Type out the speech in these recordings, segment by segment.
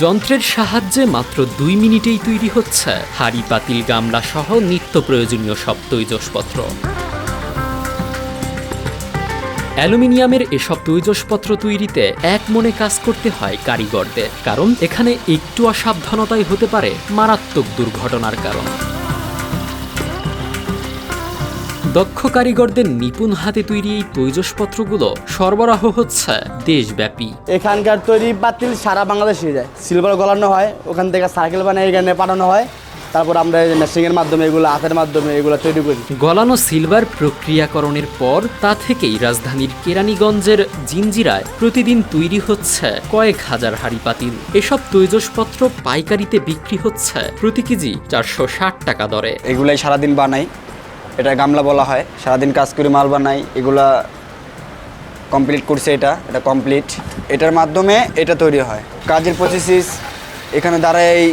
যন্ত্রের সাহায্যে মাত্র দুই মিনিটেই তৈরি হচ্ছে হাড়ি পাতিল গামলা সহ নিত্য প্রয়োজনীয় সব তৈজসপত্র। অ্যালুমিনিয়ামের এসব তৈজসপত্র তৈরিতে এক মনে কাজ করতে হয় কারিগরদের, কারণ এখানে একটু অসাবধানতাই হতে পারে মারাত্মক দুর্ঘটনার কারণ। দক্ষ কারিগরদের নিপুণ হাতে তৈরি এই তৈজসপত্রগুলো সরবরাহ হচ্ছে দেশব্যাপী। এখানকার তৈরি বাতিল সারা বাংলাদেশে যায়। সিলভার গলানো হয় ওখান থেকে সার্কেল বানিয়ে এখানে পাঠানো হয়। তারপর আমরা মেশিনের মাধ্যমে এগুলো হাতের মাধ্যমে এগুলো তৈরি করি। গলানো সিলভার প্রক্রিয়াকরণের পর তা থেকেই রাজধানীর কেরানীগঞ্জের জিঞ্জিরায় প্রতিদিন তৈরি হচ্ছে কয়েক হাজার হাড়ি পাতিল। এসব তৈজসপত্র পাইকারিতে বিক্রি হচ্ছে প্রতি কেজি চারশো ষাট টাকা দরে। এগুলাই সারাদিন বানাই। এটা গামলা বলা হয়। সারাদিন কাজ করে, মাল বানাই, এগুলা কমপ্লিট করছে এটা এটা কমপ্লিট এটার মাধ্যমে এটা তৈরি হয়। কাজের প্রসেসিস এখানে দাঁড়াই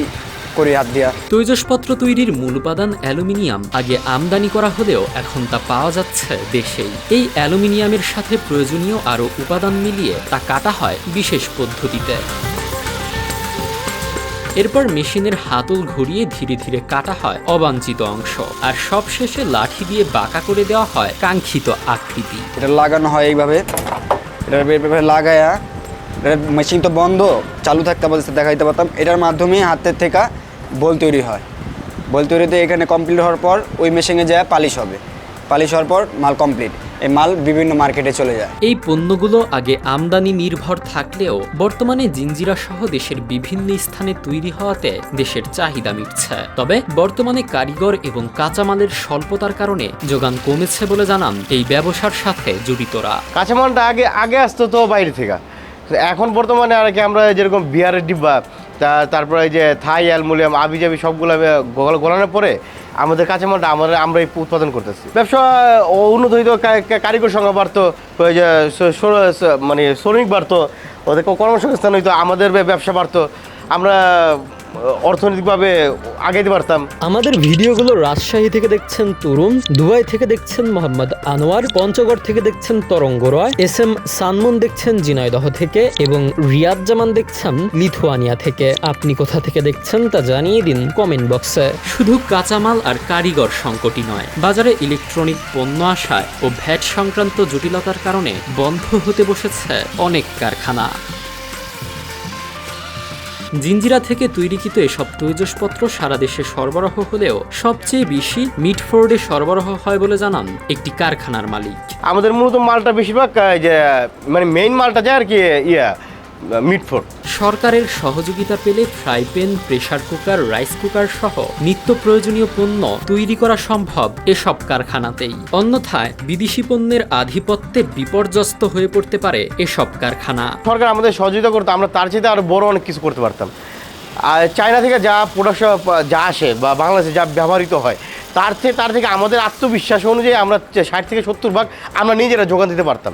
করি হাত দিয়া। তৈজসপত্র তৈরির মূল উপাদান অ্যালুমিনিয়াম। আগে আমদানি করা হলেও এখন তা পাওয়া যাচ্ছে দেশেই। এই অ্যালুমিনিয়ামের সাথে প্রয়োজনীয় আরও উপাদান মিলিয়ে তা কাটা হয় বিশেষ পদ্ধতিতে। এরপর মেশিনের হাতল ঘুরিয়ে ধীরে ধীরে কাটা হয় অবাঞ্ছিত অংশ। আর সবশেষে লাঠি দিয়ে বাঁকা করে দেওয়া হয় কাঙ্ক্ষিত আকৃতি। এটা লাগানো হয় এইভাবে। এটা এইভাবে লাগায়া। মেশিন তো বন্ধ, চালু থাকতে বলতে দেখাইতে পারতাম। এটার মাধ্যমে হাতের থেকে বল তৈরি হয়। বল তৈরিতে এখানে কমপ্লিট হওয়ার পর ওই মেশিনে যায় পালিশ হবে। পালিশ হওয়ার পর মাল কমপ্লিট এই মাল বিভিন্ন মার্কেটে চলে যায়। এই পণ্যগুলো আগে আমদানি নির্ভর থাকলেও বর্তমানে জিঞ্জিরা সহ দেশের বিভিন্ন স্থানে তৈরি হওয়াতে দেশের চাহিদা মিটছে। তবে বর্তমানে কারিগর এবং কাঁচামালের স্বল্পতার কারণে যোগান কমেছে বলে জানান এই ব্যবসার সাথে জড়িতরা। কাঁচামালটা আগে আগে আসতো তো বাইরে থেকে। এখন বর্তমানে আর কি আমরা যেরকম বিয়ারের ডিব্বা তা তারপরে এই যে থাই অ্যালমোনিয়াম আবিজাবি সবগুলো আমি গল- গলানোর পরে আমাদের কাছে কাঁচামালটা আমরা আমরা এই উৎপাদন করতেছি। ব্যবসা উন্নত হইতো কারিগর সংখ্যা বাড়তো মানে শ্রমিক বাড়তো, ওদের কর্মসংস্থান হইতো, আমাদের ব্যবসা বাড়তো। আমরা অর্থনৈতিকভাবে আগাইতে পারতাম। আমাদের ভিডিওগুলো রাজশাহী থেকে দেখছেন তরুণ দুবাই থেকে দেখছেন মোহাম্মদ আনোয়ার পঞ্চগড় থেকে দেখছেন তরঙ্গ রয় এস এম সানমন দেখছেন জিনয়দহ থেকে এবং রিয়াদ জামান দেখছেন লিথুয়ানিয়া থেকে। আপনি কোথা থেকে দেখছেন তা জানিয়ে দিন কমেন্ট বক্সে। শুধু কাঁচামাল আর কারিগর সংকটই নয় বাজারে ইলেকট্রনিক পণ্য আসায় ও ভ্যাট সংক্রান্ত জটিলতার কারণে বন্ধ হতে বসেছে অনেক কারখানা। জিঞ্জিরা থেকে তৈরিকৃত এসব তৈজসপত্র সারা দেশে সরবরাহ হলেও সবচেয়ে বেশি মিটফোর্ডে সরবরাহ হয় বলে জানান একটি কারখানার মালিক। আমাদের মূলত মালটা বেশিরভাগ মানে মেইন মালটা যায় আর কি, ইয়া মিটফোর্ড সরকারের সহযোগিতা পেলে fry pan pressure cooker rice cooker সহ নিত্য প্রয়োজনীয় পণ্য তৈরি করা সম্ভব এসব কারখানাতেই। অন্যথায় বিদেশি পণ্যের আধিপত্যে বিপর্যস্ত হয়ে পড়তে পারে এসব কারখানা। সরকার আমাদের সহযোগিতা করতো আমরা তার চাইতে আরও বড় অনেক কিছু করতে পারতাম। আর চায়না থেকে যা প্রোডাকশন যা আসে বা বাংলাদেশে যা ব্যবহৃত হয় তার থেকে তার থেকে আমাদের আত্মবিশ্বাস অনুযায়ী আমরা ষাট থেকে সত্তর ভাগ আমরা নিজেরা যোগান দিতে পারতাম।